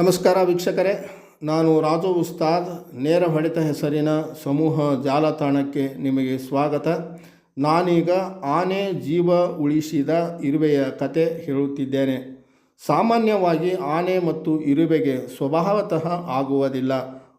ನಮಸ್ಕಾರ ವೀಕ್ಷಕರೇ. ನಾನು ರಾಜು ಉಸ್ತಾದ್. ನೇರ ಹೊಡೆತ ಹೆಸರಿನ ಸಮೂಹ ಜಾಲತಾಣಕ್ಕೆ ನಿಮಗೆ ಸ್ವಾಗತ. ನಾನೀಗ ಆನೆ ಜೀವ ಉಳಿಸಿದ ಇರುವೆಯ ಕತೆ ಹೇಳುತ್ತಿದ್ದೇನೆ. ಸಾಮಾನ್ಯವಾಗಿ ಆನೆ ಮತ್ತು ಇರುವೆಗೆ ಸ್ವಭಾವತಃ ಆಗುವುದಿಲ್ಲ.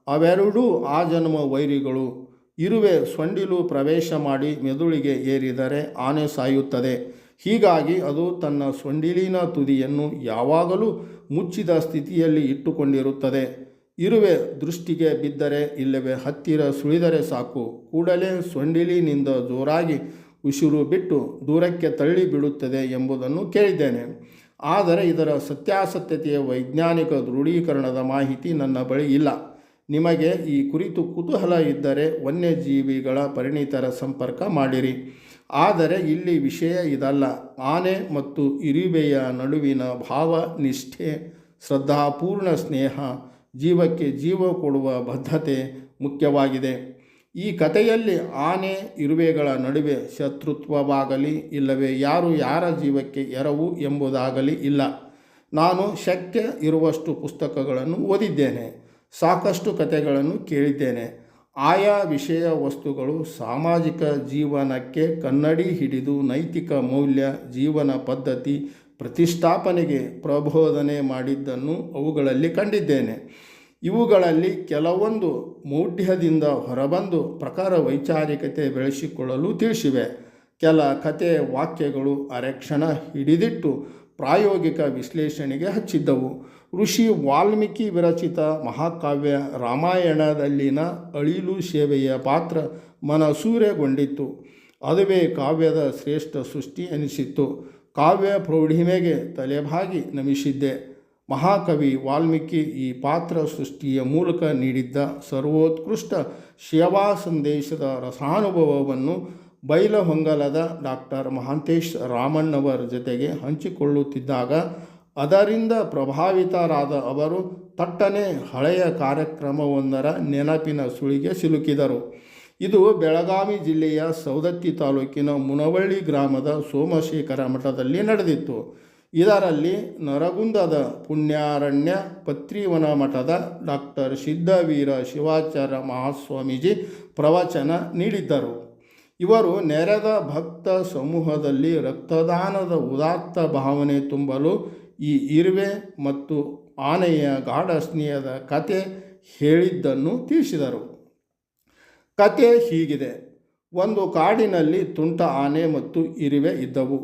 ಅವೆರಡೂ ಆ ಜನ್ಮ ವೈರಿಗಳು. ಇರುವೆ ಸೊಂಡಿಲು ಪ್ರವೇಶ ಮಾಡಿ ಮೆದುಳಿಗೆ ಏರಿದರೆ ಆನೆ ಸಾಯುತ್ತದೆ. ಹೀಗಾಗಿ ಅದು ತನ್ನ ಸೊಂಡಿಲಿನ ತುದಿಯನ್ನು ಯಾವಾಗಲೂ ಮುಚ್ಚಿದ ಸ್ಥಿತಿಯಲ್ಲಿ ಇಟ್ಟುಕೊಂಡಿರುತ್ತದೆ. ಇರುವೆ ದೃಷ್ಟಿಗೆ ಬಿದ್ದರೆ, ಇಲ್ಲವೇ ಹತ್ತಿರ ಸುಳಿದರೆ ಸಾಕು. ಕೂಡಲೇ ಸೊಂಡಿಲಿನಿಂದ ಜೋರಾಗಿ ಉಸಿರು ಬಿಟ್ಟು ದೂರಕ್ಕೆ ತಳ್ಳಿ ಬಿಡುತ್ತದೆ ಎಂಬುದನ್ನು ಕೇಳಿದ್ದೇನೆ. ಆದರೆ ಇದರ ಸತ್ಯಾಸತ್ಯತೆಯ ವೈಜ್ಞಾನಿಕ ದೃಢೀಕರಣದ ಮಾಹಿತಿ ನನ್ನ ಬಳಿ ಇಲ್ಲ. ನಿಮಗೆ ಈ ಕುರಿತು ಕುತೂಹಲ ಇದ್ದರೆ ವನ್ಯಜೀವಿಗಳ ಪರಿಣಿತರ ಸಂಪರ್ಕ ಮಾಡಿರಿ. ಆದರೆ ಇಲ್ಲಿ ವಿಷಯ ಇದಲ್ಲ. ಆನೆ ಮತ್ತು ಇರುವೆಯ ನಡುವಿನ ಭಾವ, ನಿಷ್ಠೆ ಶ್ರದ್ಧಾಪೂರ್ಣ ಸ್ನೇಹ, ಜೀವಕ್ಕೆ ಜೀವ ಕೊಡುವ ಬದ್ಧತೆ ಮುಖ್ಯವಾಗಿದೆ. ಈ ಕಥೆಯಲ್ಲಿ ಆನೆ, ಇರುವೆಗಳ ನಡುವೆ ಶತ್ರುತ್ವವಾಗಲಿ ಇಲ್ಲವೇ ಯಾರು ಯಾರ ಜೀವಕ್ಕೆ ಎರವು ಎಂಬುದಾಗಲಿ ಇಲ್ಲ. ನಾನು ಶಕ್ಯ ಇರುವಷ್ಟು ಪುಸ್ತಕಗಳನ್ನು ಓದಿದ್ದೇನೆ. ಸಾಕಷ್ಟು ಕಥೆಗಳನ್ನು ಕೇಳಿದ್ದೇನೆ. ಆಯಾ ವಿಷಯ ವಸ್ತುಗಳು ಸಾಮಾಜಿಕ ಜೀವನಕ್ಕೆ ಕನ್ನಡಿ ಹಿಡಿದು ನೈತಿಕ ಮೌಲ್ಯ, ಜೀವನ ಪದ್ಧತಿ, ಪ್ರತಿಷ್ಠಾಪನೆಗೆ ಪ್ರಬೋಧನೆ ಮಾಡಿದ್ದನ್ನು ಅವುಗಳಲ್ಲಿ ಕಂಡಿದ್ದೇನೆ. ಇವುಗಳಲ್ಲಿ ಕೆಲವೊಂದು ಮೌಢ್ಯದಿಂದ ಹೊರಬಂದು ಪ್ರಕಾರ ವೈಚಾರಿಕತೆ ಬೆಳೆಸಿಕೊಳ್ಳಲು ತಿಳಿಸಿವೆ. ಕೆಲ ಕತೆ ವಾಕ್ಯಗಳು ಅರೆಕ್ಷಣ ಹಿಡಿದಿಟ್ಟು ಪ್ರಾಯೋಗಿಕ ವಿಶ್ಲೇಷಣೆಗೆ ಹಚ್ಚಿದ್ದವು. ಋಷಿ ವಾಲ್ಮೀಕಿ ವಿರಚಿತ ಮಹಾಕಾವ್ಯ ರಾಮಾಯಣದಲ್ಲಿನ ಅಳಿಲು ಸೇವೆಯ ಪಾತ್ರ ಮನಸೂರೆಗೊಂಡಿತ್ತು. ಅದುವೇ ಕಾವ್ಯದ ಶ್ರೇಷ್ಠ ಸೃಷ್ಟಿ ಎನಿಸಿತ್ತು. ಕಾವ್ಯ ಪ್ರೌಢಿಮೆಗೆ ತಲೆಬಾಗಿ ನಮಿಸಿದ್ದೆ. ಮಹಾಕವಿ ವಾಲ್ಮೀಕಿ ಈ ಪಾತ್ರ ಸೃಷ್ಟಿಯ ಮೂಲಕ ನೀಡಿದ್ದ ಸರ್ವೋತ್ಕೃಷ್ಟ ಸೇವಾ ಸಂದೇಶದ ರಸಾನುಭವವನ್ನು ಬೈಲಹೊಂಗಲದ ಡಾಕ್ಟರ್ ಮಹಾಂತೇಶ್ ರಾಮಣ್ಣವರ ಜೊತೆಗೆ ಹಂಚಿಕೊಳ್ಳುತ್ತಿದ್ದಾಗ ಅದರಿಂದ ಪ್ರಭಾವಿತರಾದ ಅವರು ತಟ್ಟನೆ ಹಳೆಯ ಕಾರ್ಯಕ್ರಮವೊಂದರ ನೆನಪಿನ ಸುಳಿಗೆ ಸಿಲುಕಿದರು. ಇದು ಬೆಳಗಾವಿ ಜಿಲ್ಲೆಯ ಸೌದತ್ತಿ ತಾಲೂಕಿನ ಮುನವಳ್ಳಿ ಗ್ರಾಮದ ಸೋಮಶೇಖರ ಮಠದಲ್ಲಿ ನಡೆದಿತ್ತು. ಇದರಲ್ಲಿ ನರಗುಂದದ ಪುಣ್ಯಾರಣ್ಯ, ಪತ್ರಿವನ ಮಠದ ಡಾಕ್ಟರ್ ಸಿದ್ಧವೀರ ಶಿವಾಚಾರ್ಯ ಮಹಾಸ್ವಾಮೀಜಿ ಪ್ರವಚನ ನೀಡಿದ್ದರು. ಇವರು ನೆರೆದ ಭಕ್ತ ಸಮೂಹದಲ್ಲಿ ರಕ್ತದಾನದ ಉದಾತ್ತ ಭಾವನೆ ತುಂಬಲು ಈ ಇರುವೆ ಮತ್ತು ಆನೆಯ ಗಾಢ ಸ್ನೇಹದ ಕತೆ ಹೇಳಿದ್ದನ್ನು ತಿಳಿಸಿದರು ಕತೆ ಹೀಗಿದೆ. ಒಂದು ಕಾಡಿನಲ್ಲಿ ತುಂಟ ಆನೆ ಮತ್ತು ಇರುವೆ ಇದ್ದವು.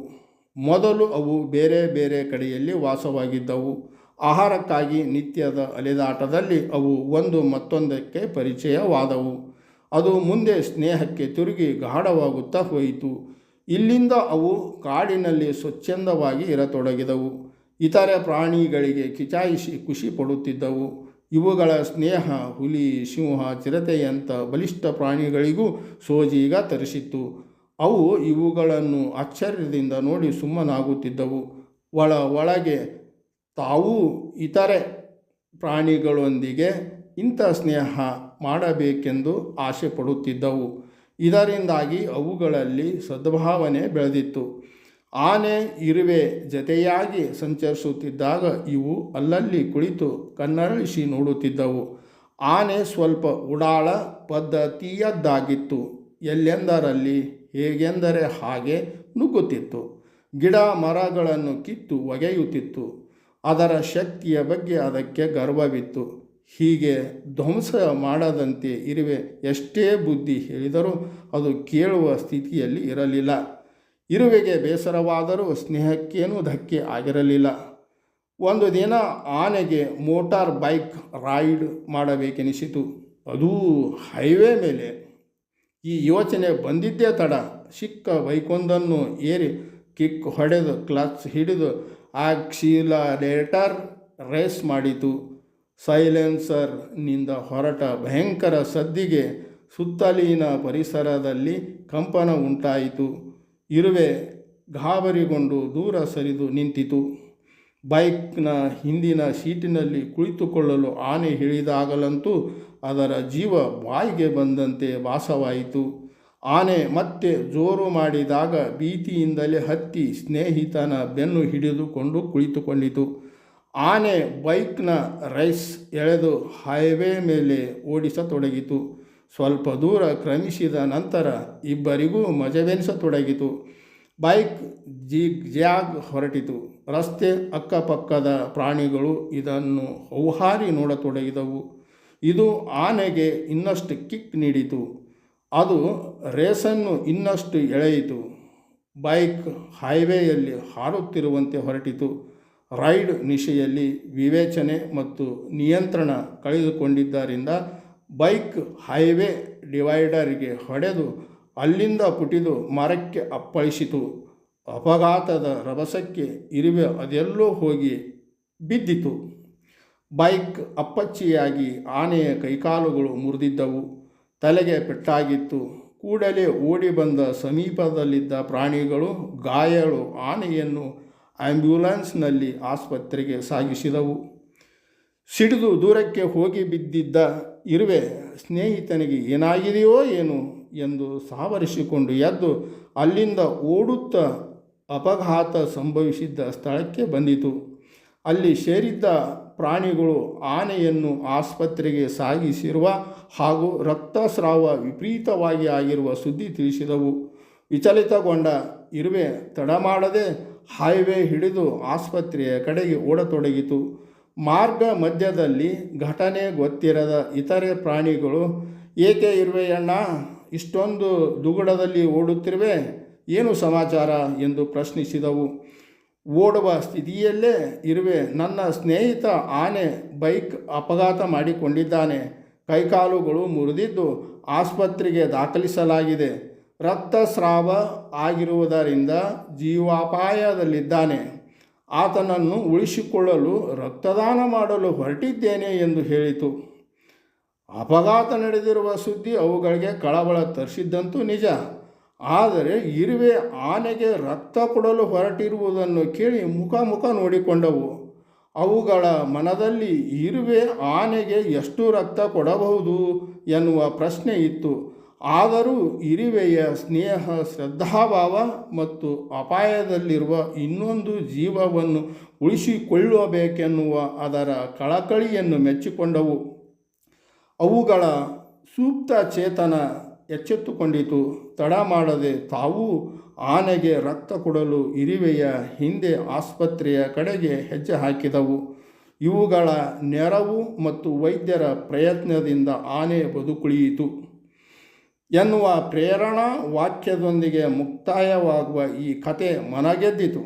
ಮೊದಲು ಅವು ಬೇರೆ ಬೇರೆ ಕಡೆಯಲ್ಲಿ ವಾಸವಾಗಿದ್ದವು. ಆಹಾರಕ್ಕಾಗಿ ನಿತ್ಯದ ಅಲೆದಾಟದಲ್ಲಿ ಅವು ಒಂದು ಮತ್ತೊಂದಕ್ಕೆ ಪರಿಚಯವಾದವು. ಅದು ಮುಂದೆ ಸ್ನೇಹಕ್ಕೆ ತಿರುಗಿ ಗಾಢವಾಗುತ್ತಾ ಹೋಯಿತು. ಇಲ್ಲಿಂದ ಅವು ಕಾಡಿನಲ್ಲಿ ಸ್ವಚ್ಛಂದವಾಗಿ ಇರತೊಡಗಿದವು. ಇತರೆ ಪ್ರಾಣಿಗಳಿಗೆ ಕಿಚಾಯಿಸಿ ಖುಷಿ ಪಡುತ್ತಿದ್ದವು. ಇವುಗಳ ಸ್ನೇಹ, ಹುಲಿ, ಸಿಂಹ, ಚಿರತೆಯಂಥ ಬಲಿಷ್ಠ ಪ್ರಾಣಿಗಳಿಗೂ ಸೋಜೀಗ ತರಿಸಿತ್ತು. ಅವು ಇವುಗಳನ್ನು ಆಶ್ಚರ್ಯದಿಂದ ನೋಡಿ ಸುಮ್ಮನಾಗುತ್ತಿದ್ದವು. ಒಳ ಒಳಗೆ ತಾವೂ ಇತರೆ ಪ್ರಾಣಿಗಳೊಂದಿಗೆ ಇಂಥ ಸ್ನೇಹ ಮಾಡಬೇಕೆಂದು ಆಸೆ ಪಡುತ್ತಿದ್ದವು ಇದರಿಂದಾಗಿ ಅವುಗಳಲ್ಲಿ ಸದ್ಭಾವನೆ ಬೆಳೆದಿತ್ತು. ಆನೆ, ಇರುವೆ ಜತೆಯಾಗಿ ಸಂಚರಿಸುತ್ತಿದ್ದಾಗ ಇವು ಅಲ್ಲಲ್ಲಿ ಕುಳಿತು ಕಣ್ಣರಳಿಸಿ ನೋಡುತ್ತಿದ್ದವು. ಆನೆ ಸ್ವಲ್ಪ ಉಡಾಳ ಪದ್ಧತಿಯದ್ದಾಗಿತ್ತು. ಎಲ್ಲೆಂದರಲ್ಲಿ, ಹೇಗೆಂದರೆ ಹಾಗೆ ನುಗ್ಗುತ್ತಿತ್ತು. ಗಿಡ ಮರಗಳನ್ನು ಕಿತ್ತು ಒಗೆಯುತ್ತಿತ್ತು. ಅದರ ಶಕ್ತಿಯ ಬಗ್ಗೆ ಅದಕ್ಕೆ ಗರ್ವವಿತ್ತು. ಹೀಗೆ ಧ್ವಂಸ ಮಾಡದಂತೆ ಇರುವೆ ಎಷ್ಟೇ ಬುದ್ಧಿ ಹೇಳಿದರೂ ಅದು ಕೇಳುವ ಸ್ಥಿತಿಯಲ್ಲಿ ಇರಲಿಲ್ಲ. ಇರುವೆಗೆ ಬೇಸರವಾದರೂ ಸ್ನೇಹಕ್ಕೇನೂ ಧಕ್ಕೆ ಆಗಿರಲಿಲ್ಲ. ಒಂದು ದಿನ ಆನೆಗೆ ಮೋಟಾರ್ ಬೈಕ್ ರೈಡ್ ಮಾಡಬೇಕೆನಿಸಿತು. ಅದೂ ಹೈವೇ ಮೇಲೆ. ಈ ಯೋಚನೆ ಬಂದಿದ್ದೇ ತಡ. ಸಿಕ್ಕ ಬೈಕೊಂದನ್ನು ಏರಿ ಕಿಕ್ ಹೊಡೆದು ಕ್ಲಚ್ ಹಿಡಿದು ಆಕ್ಸಿಲರೇಟರ್ ರೇಸ್ ಮಾಡಿತು. ಸೈಲೆನ್ಸರ್ನಿಂದ ಹೊರಟ ಭಯಂಕರ ಸದ್ದಿಗೆ ಸುತ್ತಲಿನ ಪರಿಸರದಲ್ಲಿ ಕಂಪನ ಉಂಟಾಯಿತು. ಇರುವೆ ಗಾಬರಿಗೊಂಡು ದೂರ ಸರಿದು ನಿಂತಿತು. ಬೈಕ್ನ ಹಿಂದಿನ ಸೀಟಿನಲ್ಲಿ ಕುಳಿತುಕೊಳ್ಳಲು ಆನೆ ಹಿಡಿದಾಗಲಂತೂ ಅದರ ಜೀವ ಬಾಯಿಗೆ ಬಂದಂತೆ ವಾಸವಾಯಿತು ಆನೆ ಮತ್ತೆ ಜೋರು ಮಾಡಿದಾಗ ಭೀತಿಯಿಂದಲೇ ಹತ್ತಿ ಸ್ನೇಹಿತನ ಬೆನ್ನು ಹಿಡಿದುಕೊಂಡು ಕುಳಿತುಕೊಂಡಿತು. ಆನೆ ಬೈಕ್ನ ರೈಸ್ ಎಳೆದು ಹೈವೇ ಮೇಲೆ ಓಡಿಸತೊಡಗಿತು. ಸ್ವಲ್ಪ ದೂರ ಕ್ರಮಿಸಿದ ನಂತರ ಇಬ್ಬರಿಗೂ ಮಜವೆನಿಸತೊಡಗಿತು. ಬೈಕ್ ಜಿಗ್ ಜ್ಯಾಗ್ ಹೊರಟಿತು. ರಸ್ತೆ ಅಕ್ಕಪಕ್ಕದ ಪ್ರಾಣಿಗಳು ಇದನ್ನು ಹೌಹಾರಿ ನೋಡತೊಡಗಿದವು. ಇದು ಆನೆಗೆ ಇನ್ನಷ್ಟು ಕಿಕ್ ನೀಡಿತು. ಅದು ರೇಸನ್ನು ಇನ್ನಷ್ಟು ಎಳೆಯಿತು. ಬೈಕ್ ಹೈವೇಯಲ್ಲಿ ಹಾರುತ್ತಿರುವಂತೆ ಹೊರಟಿತು. ರೈಡ್ ನಿಶೆಯಲ್ಲಿ ವಿವೇಚನೆ ಮತ್ತು ನಿಯಂತ್ರಣ ಕಳೆದುಕೊಂಡಿದ್ದರಿಂದ ಬೈಕ್ ಹೈವೇ ಡಿವೈಡರ್ಗೆ ಹೊಡೆದು ಅಲ್ಲಿಂದ ಪುಟಿದು ಮರಕ್ಕೆ ಅಪ್ಪಳಿಸಿತು. ಅಪಘಾತದ ರಭಸಕ್ಕೆ ಇರುವೆ ಅದೆಲ್ಲೋ ಹೋಗಿ ಬಿದ್ದಿತು ಬೈಕ್ ಅಪ್ಪಚ್ಚಿಯಾಗಿ ಆನೆಯ ಕೈಕಾಲುಗಳು ಮುರಿದಿದ್ದವು. ತಲೆಗೆ ಪೆಟ್ಟಾಗಿತ್ತು. ಕೂಡಲೇ ಓಡಿ ಬಂದ ಸಮೀಪದಲ್ಲಿದ್ದ ಪ್ರಾಣಿಗಳು ಗಾಯಗಳು ಆನೆಯನ್ನು ಆ್ಯಂಬ್ಯುಲೆನ್ಸ್ನಲ್ಲಿ ಆಸ್ಪತ್ರೆಗೆ ಸಾಗಿಸಿದವು. ಸಿಡಿದು ದೂರಕ್ಕೆ ಹೋಗಿ ಬಿದ್ದಿದ್ದ ಇರುವೆ ಸ್ನೇಹಿತನಿಗೆ ಏನಾಗಿದೆಯೋ ಏನು ಎಂದು ಸಾವರಿಸಿಕೊಂಡು ಎದ್ದು ಅಲ್ಲಿಂದ ಓಡುತ್ತಾ ಅಪಘಾತ ಸಂಭವಿಸಿದ್ದ ಸ್ಥಳಕ್ಕೆ ಬಂದಿತು. ಅಲ್ಲಿ ಸೇರಿದ್ದ ಪ್ರಾಣಿಗಳು ಆನೆಯನ್ನು ಆಸ್ಪತ್ರೆಗೆ ಸಾಗಿಸಿರುವ ಹಾಗೂ ರಕ್ತಸ್ರಾವ ವಿಪರೀತವಾಗಿ ಆಗಿರುವ ಸುದ್ದಿ ತಿಳಿಸಿದವು. ವಿಚಲಿತಗೊಂಡ ಇರುವೆ ತಡ ಮಾಡದೆ ಹೈವೇ ಹಿಡಿದು ಆಸ್ಪತ್ರೆಯ ಕಡೆಗೆ ಓಡತೊಡಗಿತು. ಮಾರ್ಗ ಮಧ್ಯದಲ್ಲಿ ಘಟನೆ ಗೊತ್ತಿರದ ಇತರೆ ಪ್ರಾಣಿಗಳು, ಏಕೆ ಇರುವೆಯಣ್ಣ, ಇಷ್ಟೊಂದು ದುಗುಡದಲ್ಲಿ ಓಡುತ್ತಿರುವೆ? ಏನು ಸಮಾಚಾರ? ಎಂದು ಪ್ರಶ್ನಿಸಿದವು. ಓಡುವ ಸ್ಥಿತಿಯಲ್ಲೇ ಇರುವೆ. ನನ್ನ ಸ್ನೇಹಿತ ಆನೆ ಬೈಕ್ ಅಪಘಾತ ಮಾಡಿಕೊಂಡಿದ್ದಾನೆ. ಕೈಕಾಲುಗಳು ಮುರಿದಿದ್ದು ಆಸ್ಪತ್ರೆಗೆ ದಾಖಲಿಸಲಾಗಿದೆ. ರಕ್ತಸ್ರಾವ ಆಗಿರುವುದರಿಂದ ಜೀವಾಪಾಯದಲ್ಲಿದ್ದಾನೆ. ಆತನನ್ನು ಉಳಿಸಿಕೊಳ್ಳಲು ರಕ್ತದಾನ ಮಾಡಲು ಹೊರಟಿದ್ದೇನೆ ಎಂದು ಹೇಳಿತು. ಅಪಘಾತ ನಡೆದಿರುವ ಸುದ್ದಿ ಅವುಗಳಿಗೆ ಕಳವಳ ತರಿಸಿದ್ದಂತೂ ನಿಜ. ಆದರೆ ಇರುವೆ ಆನೆಗೆ ರಕ್ತ ಕೊಡಲು ಹೊರಟಿರುವುದನ್ನು ಕೇಳಿ ಮುಖ ಮುಖ ನೋಡಿಕೊಂಡವು. ಅವುಗಳ ಮನದಲ್ಲಿ ಇರುವೆ ಆನೆಗೆ ಎಷ್ಟು ರಕ್ತ ಕೊಡಬಹುದು ಎನ್ನುವ ಪ್ರಶ್ನೆ ಇತ್ತು. ಆದರೂ ಇರಿವೆಯ ಸ್ನೇಹ, ಶ್ರದ್ಧಾಭಾವ ಮತ್ತು ಅಪಾಯದಲ್ಲಿರುವ ಇನ್ನೊಂದು ಜೀವವನ್ನು ಉಳಿಸಿಕೊಳ್ಳಬೇಕೆನ್ನುವ ಅದರ ಕಳಕಳಿಯನ್ನು ಮೆಚ್ಚಿಕೊಂಡವು. ಅವುಗಳ ಸೂಕ್ತ ಚೇತನ ಎಚ್ಚೆತ್ತುಕೊಂಡಿತು. ತಡ ಮಾಡದೆ ತಾವೂ ಆನೆಗೆ ರಕ್ತ ಕೊಡಲು ಇರಿವೆಯ ಹಿಂದೆ ಆಸ್ಪತ್ರೆಯ ಕಡೆಗೆ ಹೆಜ್ಜೆ ಹಾಕಿದವು. ಇವುಗಳ ನೆರವು ಮತ್ತು ವೈದ್ಯರ ಪ್ರಯತ್ನದಿಂದ ಆನೆ ಬದುಕುಳಿಯಿತು. ಎನ್ನುವ ಪ್ರೇರಣಾ ವಾಕ್ಯದೊಂದಿಗೆ ಮುಕ್ತಾಯವಾಗುವ ಈ ಕತೆ ಮನಗೆದ್ದಿತು.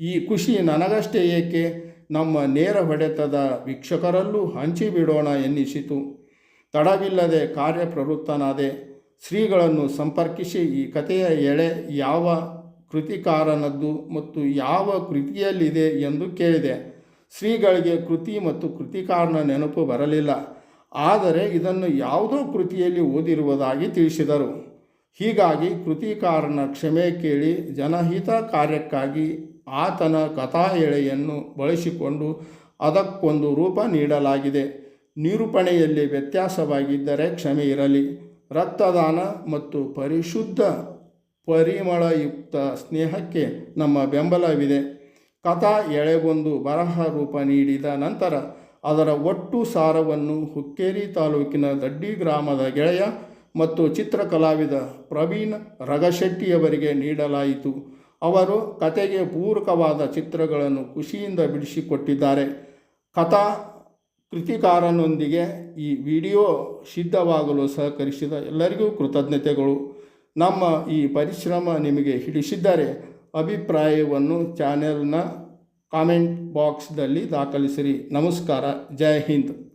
ಈ ಖುಷಿ ನನಗಷ್ಟೇ ಏಕೆ? ನಮ್ಮ ನೇರ ಹೊಡೆತದ ವೀಕ್ಷಕರಲ್ಲೂ ಹಂಚಿಬಿಡೋಣ ಎನ್ನಿಸಿತು. ತಡವಿಲ್ಲದೆ ಕಾರ್ಯಪ್ರವೃತ್ತನಾದೆ ಶ್ರೀಗಳನ್ನು ಸಂಪರ್ಕಿಸಿ ಈ ಕಥೆಯ ಎಳೆ ಯಾವ ಕೃತಿಕಾರನದ್ದು ಮತ್ತು ಯಾವ ಕೃತಿಯಲ್ಲಿದೆ ಎಂದು ಕೇಳಿದೆ. ಶ್ರೀಗಳಿಗೆ ಕೃತಿ ಮತ್ತು ಕೃತಿಕಾರನ ನೆನಪು ಬರಲಿಲ್ಲ. ಆದರೆ ಇದನ್ನು ಯಾವುದೋ ಕೃತಿಯಲ್ಲಿ ಓದಿರುವುದಾಗಿ ತಿಳಿಸಿದರು. ಹೀಗಾಗಿ ಕೃತಿಕಾರನ ಕ್ಷಮೆ ಕೇಳಿ ಜನಹಿತ ಕಾರ್ಯಕ್ಕಾಗಿ ಆತನ ಕಥಾ ಎಳೆಯನ್ನು ಬಳಸಿಕೊಂಡು ಅದಕ್ಕೊಂದು ರೂಪ ನೀಡಲಾಗಿದೆ. ನಿರೂಪಣೆಯಲ್ಲಿ ವ್ಯತ್ಯಾಸವಾಗಿದ್ದರೆ ಕ್ಷಮೆ ಇರಲಿ. ರಕ್ತದಾನ ಮತ್ತು ಪರಿಶುದ್ಧ ಪರಿಮಳಯುಕ್ತ ಸ್ನೇಹಕ್ಕೆ ನಮ್ಮ ಬೆಂಬಲವಿದೆ. ಕಥಾ ಎಳೆಗೊಂದು ಬರಹ ರೂಪ ನೀಡಿದ ನಂತರ ಅದರ ಒಟ್ಟು ಸಾರವನ್ನು ಹುಕ್ಕೇರಿ ತಾಲೂಕಿನ ದಡ್ಡಿ ಗ್ರಾಮದ ಗೆಳೆಯ ಮತ್ತು ಚಿತ್ರಕಲಾವಿದ ಪ್ರವೀಣ್ ರಗಶೆಟ್ಟಿಯವರಿಗೆ ನೀಡಲಾಯಿತು. ಅವರು ಕತೆಗೆ ಪೂರಕವಾದ ಚಿತ್ರಗಳನ್ನು ಖುಷಿಯಿಂದ ಬಿಡಿಸಿಕೊಟ್ಟಿದ್ದಾರೆ. ಕಥಾ ಕೃತಿಕಾರನೊಂದಿಗೆ ಈ ವಿಡಿಯೋ ಸಿದ್ಧವಾಗಲು ಸಹಕರಿಸಿದ ಎಲ್ಲರಿಗೂ ಕೃತಜ್ಞತೆಗಳು. ನಮ್ಮ ಈ ಪರಿಶ್ರಮ ನಿಮಗೆ ಹಿಡಿಸಿದ್ದರೆ ಅಭಿಪ್ರಾಯವನ್ನು ಚಾನೆಲ್ನ ಕಾಮೆಂಟ್ ಬಾಕ್ಸ್ದಲ್ಲಿ ದಾಖಲಿಸಿರಿ. ನಮಸ್ಕಾರ. ಜೈ ಹಿಂದ್.